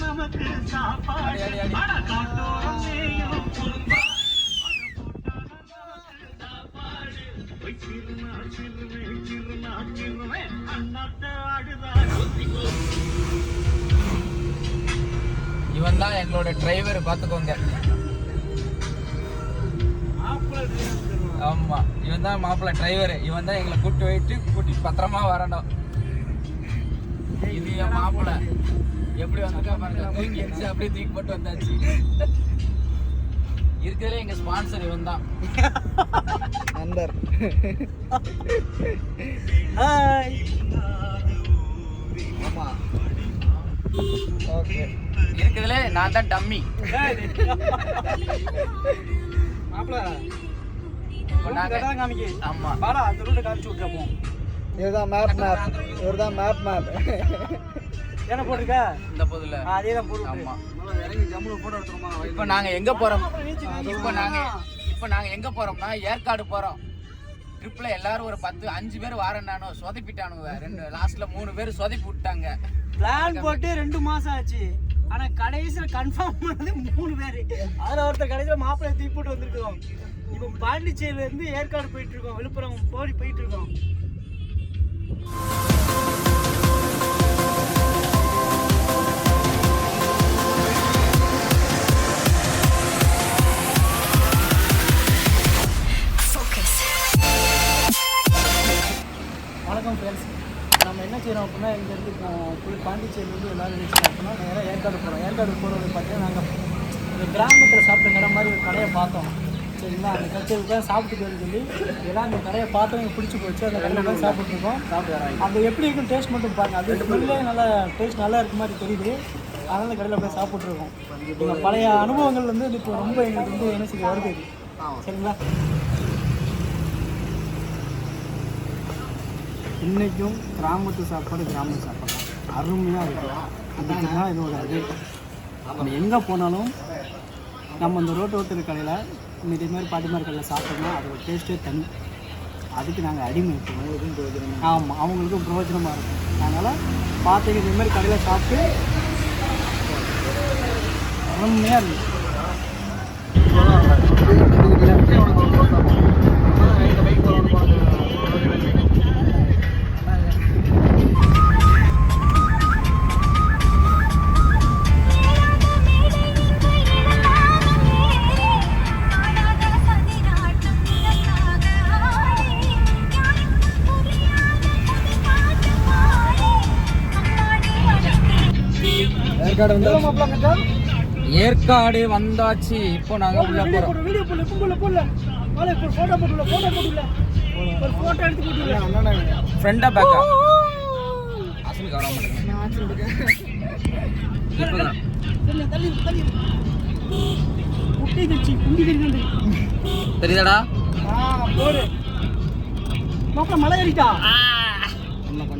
நமக்கு சாப்பாடு. காட்டோரம் செய்யும் குறும்பாடு. இவன் தான் எங்களோட டிரைவர் பார்த்துக்கோங்க ஆமா இவன் தான் மாப்பிள்ள டிரைவர் இவன் தான் எங்களை கூட்டு போயிட்டு கூட்டி பத்திரமா வரணும். இது என் மாப்பிள்ள. எப்படி வந்திருக்கா பாருங்க தூக்கி அடிச்சு அப்படியே தூக்கி போட்டு வந்தாச்சு. இருக்கிறதுல எங்க ஸ்பான்சர் இவன் தான் நண்பர். ஹாய் ஆமா. ஓகே. இருக்கிறதுல நான் தான் டம்மி. இதுதான் மேப் மேப் இவர்தான் மேப் மேப் என்ன போட்டிருக்க? இந்த பொதுல அதே தான் போட்டு ஆமா. இறங்கி ஜம்முல போட்டோ எடுத்துருமா இப்ப நாங்க எங்க போறோம்? இப்ப நாங்க இப்ப நாங்க எங்க போறோம்னா ஏற்காடு போறோம். ட்ரிப்ல எல்லாரும் ஒரு பத்து அஞ்சு பேர் வாரேன் நானும் சொதப்பிட்டானுங்க ரெண்டு லாஸ்ட்ல மூணு பேர் சொதப்பி விட்டாங்க. பிளான் போட்டு ரெண்டு மாசம் ஆச்சு. ஆனா கடைசியில கன்ஃபார்ம் பண்ணது மூணு பேர். அதுல ஒருத்தர் கடைசியில மாப்பிள்ளை தூக்கி போட்டு வந்திருக்கோம். இப்போ பாண்டிச்சேரியில இருந்து ஏற்காடு போயிட்டு இருக்கோம் விழுப்புரம் போடி போயிட்டு இருக்கோம். போய் பாண்டிச்சேரியிலேருந்து எல்லாரும் நினைச்சோம் அப்படின்னா நேராக ஏற்காடு போகிறோம் ஏற்காடு போகிறது பார்த்தீங்கன்னா நாங்கள் இந்த கிராமத்தில் சாப்பிட்ட கடை மாதிரி ஒரு கடையை பார்த்தோம். சரிங்களா? அந்த கட்சியில் தான் சாப்பிட்டு போயிரு சொல்லி எல்லாம் அந்த கடையை பார்த்தோம். எனக்கு பிடிச்சி போச்சு. அந்த கடையில் தான் சாப்பிட்ருக்கோம் அது எப்படி இருக்கும் டேஸ்ட் மட்டும் பாருங்க. அது ஸ்மெல்லே நல்லா டேஸ்ட் நல்லா இருக்க மாதிரி தெரியுது. அதனால அந்த கடையில் போய் சாப்பிட்ருக்கோம் எங்கள் பழைய அனுபவங்கள் வந்து இப்போ ரொம்ப எங்களுக்கு வந்து என்ன செய்ய வருது. சரிங்களா? இன்றைக்கும் கிராமத்து சாப்பாடு கிராமத்து சாப்பாடு. அருமையாக இருக்கும். அதுக்கு தான் இதோட அது நம்ம எங்கே போனாலும் நம்ம இந்த ரோட்டு ஓட்டுற கடையில் இந்த இதே மாதிரி கடையில் சாப்பிட்டோம்னா அதோட டேஸ்ட்டே தனி. அதுக்கு நாங்கள் அடிமை. இப்போ ஆமாம் அவங்களுக்கும் பிரயோஜனமாக இருக்கும். அதனால் பார்த்தீங்க இதேமாதிரி கடையில் சாப்பிட்டு அருமையாக இருக்கும். ஏற்காடு வந்து ஏற்காடு வந்தாச்சு. இப்போ நாங்க உள்ள போறோம். வீடியோ போடல கும்பல போடல வாலே ஒரு போட்டோ போட்டுல போட்டோ போட்டுல. ஒரு போட்டோ எடுத்து போட்டுல. அண்ணா ஃப்ரெண்டா பேக்கா அசலுக்கு வர மாட்டேங்க இப்பதான். தள்ளி தள்ளி குட்டி தச்சி குண்டி தெரியுது தெரியுதாடா? ஆ போடு. மாப்பிள மலை ஏறிட்டா? இன்னும் கொஞ்சம்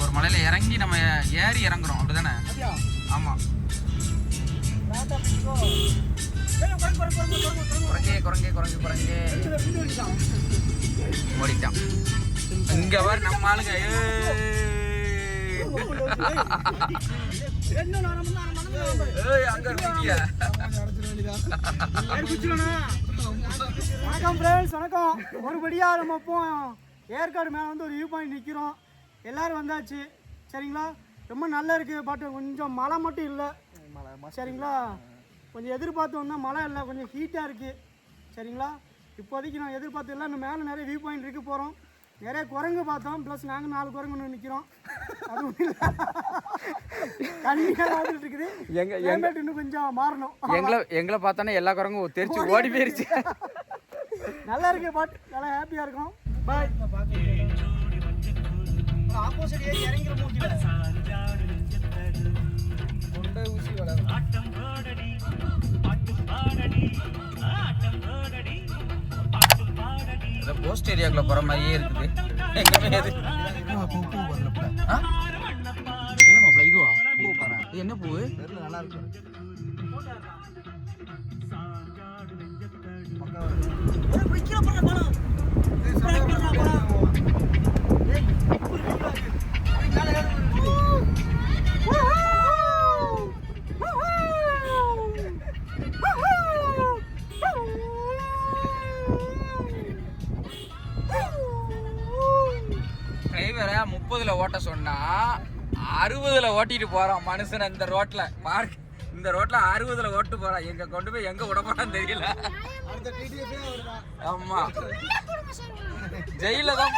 ஒரு மலையில இறங்கி நம்ம ஏறி இறங்குறோம் அப்படிதானே? ஆமா. குரங்கே குரங்கே குரங்கே குரங்கே. ஓடிட்டான். இங்க வர நம்ம ஆளுங்க. வணக்கம். ஃப்ரெண்ட்ஸ் வணக்கம் ஒருபடியாக நம்ம இப்போ ஏற்காடு மேலே வந்து ஒரு வியூ பாயிண்ட் நிற்கிறோம் எல்லோரும் வந்தாச்சு சரிங்களா ரொம்ப நல்லா இருக்குது பட் கொஞ்சம் மழை மட்டும் இல்லை சரிங்களா கொஞ்சம் எதிர்பார்த்து வந்தால் மழை இல்லை கொஞ்சம் ஹீட்டாக இருக்குது சரிங்களா இப்போதைக்கு நான் எதிர்பார்த்து இல்லை இன்னும் மேலே நிறைய வியூ பாயிண்ட் இருக்க போகிறோம் நிறைய குரங்கு பார்த்தோம். ப்ளஸ் நாங்கள் நாலு குரங்கு ஒன்று நிற்கிறோம் அதுவும் கண்ணியாக இருக்குது. எங்க climate இன்னும் கொஞ்சம் மாறணும். எங்களை எங்களை பார்த்தோன்னே எல்லா குரங்கும் தெரிச்சு ஓடி போயிருச்சு. நல்லா இருக்கு பட் நல்லா ஹாப்பியா இருக்கும். பாய் ஆப்போசிட் ஏறி இறங்கிற கொண்டை ஊசி வளரும் இந்த போஸ்ட் ஏரியாக்குள்ள போற மாதிரியே இருக்குது. எங்கேயுமே எது ஆ? என்ன மாப்பிள இதுவா? இது என்ன பூ? நல்லா இருக்கு டிரைவரை முப்பதுல ஓட்ட சொன்னா அறுபதுல ஓட்டிட்டு போறான் மனுஷன் இந்த ரோட்ல. பார்க் இந்த ரோட்ல அறுபதுல ஓட்டு போறான் எங்க கொண்டு போய் எங்க விட போறான்னு தெரியல. ஆமா. ஜெயில தான்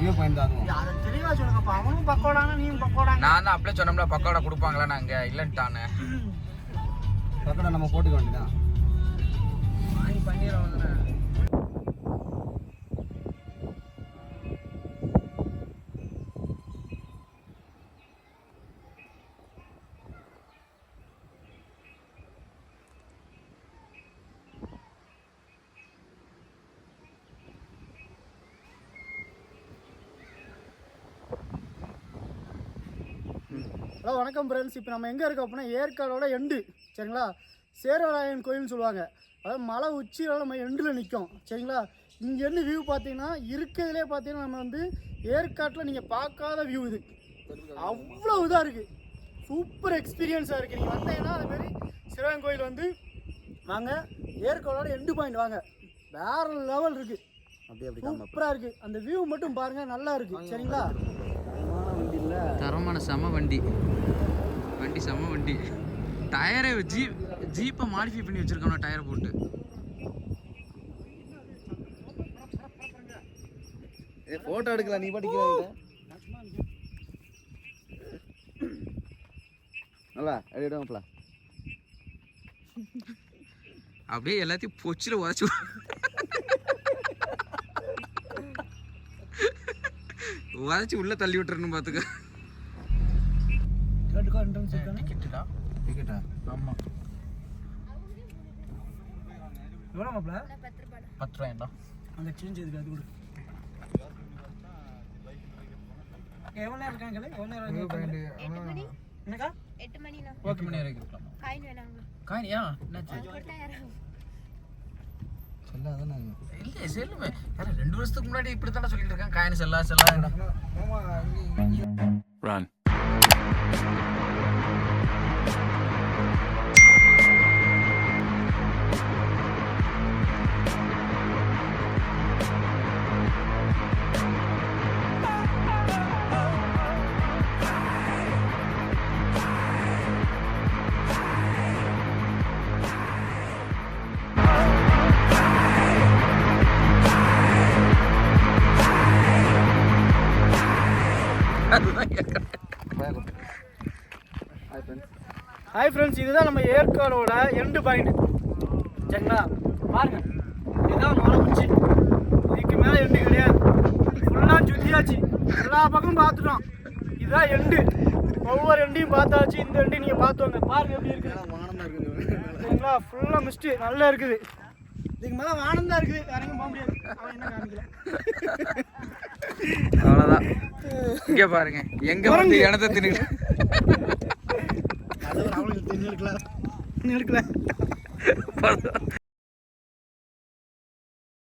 வியூ பாயிண்ட் தான் அதை தெளிவா சொல்லுங்கப்பா. அவனும் பக்கோடானா நீயும் பக்கோடா நான் தான் அப்படியே சொன்னோம்ல பக்கோடா கொடுப்பாங்களா நாங்க இல்லன்ட்டானே. பக்கடா நம்ம போட்டுக்க வேண்டியதான் வாங்கி பண்ணிடுறோம் ஹலோ வணக்கம் ஃப்ரெண்ட்ஸ் இப்போ நம்ம எங்கே இருக்கோம் அப்படின்னா ஏற்காடோட எண்டு சரிங்களா? சேரராயன் கோயில்னு சொல்லுவாங்க. அதாவது மலை உச்சியில் நம்ம எண்டில் நிற்கும் சரிங்களா? இங்கேருந்து வியூ பார்த்தீங்கன்னா இருக்கிறதுலே பார்த்தீங்கன்னா நம்ம வந்து ஏற்காட்டில் நீங்கள் பார்க்காத வியூ இது. அவ்வளோ இதாக இருக்குது சூப்பர் எக்ஸ்பீரியன்ஸாக இருக்குது நீங்கள் வந்தீங்கன்னா அதுமாரி சிவன் கோயில் வந்து வாங்க. ஏற்காடோட எண்டு பாயிண்ட் வாங்க. வேற லெவல் இருக்குது அப்படி அப்படி சூப்பராக இருக்குது அந்த வியூ மட்டும் பாருங்கள் நல்லா இருக்குது சரிங்களா? தரமான செம வண்டி. வண்டி செம வண்டி. டயரை ஜீப் ஜீப்பை மாடிஃபை பண்ணி வச்சிருக்கானோ டயர் போட்டு. ஏ போட்டோ எடுக்கலாம் நீ பாட்டிக்க நல்லா. எடுப்பல அப்படியே எல்லாத்தையும் பொச்சில் உதச்சி உதச்சி உள்ள தள்ளி விட்டுறணும் பார்த்துக்க டிக்கெட்டுடா டிக்கெட்டா ஆமாம் எவ்வளோ மாப்பிள்ள பத்து ரூபாய்டா. அந்த சேஞ்ச் இதுக்கு அது கொடு. எவ்வளோ நேரம் இருக்காங்க? எவ்வளோ நேரம் இருக்காங்க? என்னக்கா? எட்டு மணினா? ஓகே மணி வரைக்கும் காயின் வேணாங்க காயின்? ஏன் என்னாச்சு சொல்லாதானே இல்லை செல்லுமே. யாரா ரெண்டு வருஷத்துக்கு முன்னாடி இப்படி தானே சொல்லிட்டு இருக்கேன் காயின் செல்லா செல்லா ஹாய் ஃப்ரெண்ட்ஸ் இதுதான் நம்ம ஏற்காடோட எண்டு பாயிண்ட் சரிங்களா? பாருங்க. இதுதான் மரம் உச்சி இதுக்கு மேலே எண்டு கிடையாது. ஃபுல்லாக சுத்தியாச்சு. எல்லா பக்கமும் பார்த்துட்டோம். இதுதான் எண்டு ஒவ்வொரு எண்டையும் பார்த்தாச்சு. இந்த எண்டையும் நீங்கள் பார்த்துவாங்க பாருங்க எப்படி இருக்குது வானமாக இருக்குது சரிங்களா? ஃபுல்லாக மிஸ்ட்டு நல்லா இருக்குது. இதுக்கு மேலே வானம் தான் இருக்குது. யாரையும் போக முடியாது. அவ்வளோதான் இங்கே பாருங்க. எங்க வந்து இடத்த தின்னு தெரிஞ்சிருக்கலாம் எடுக்கல.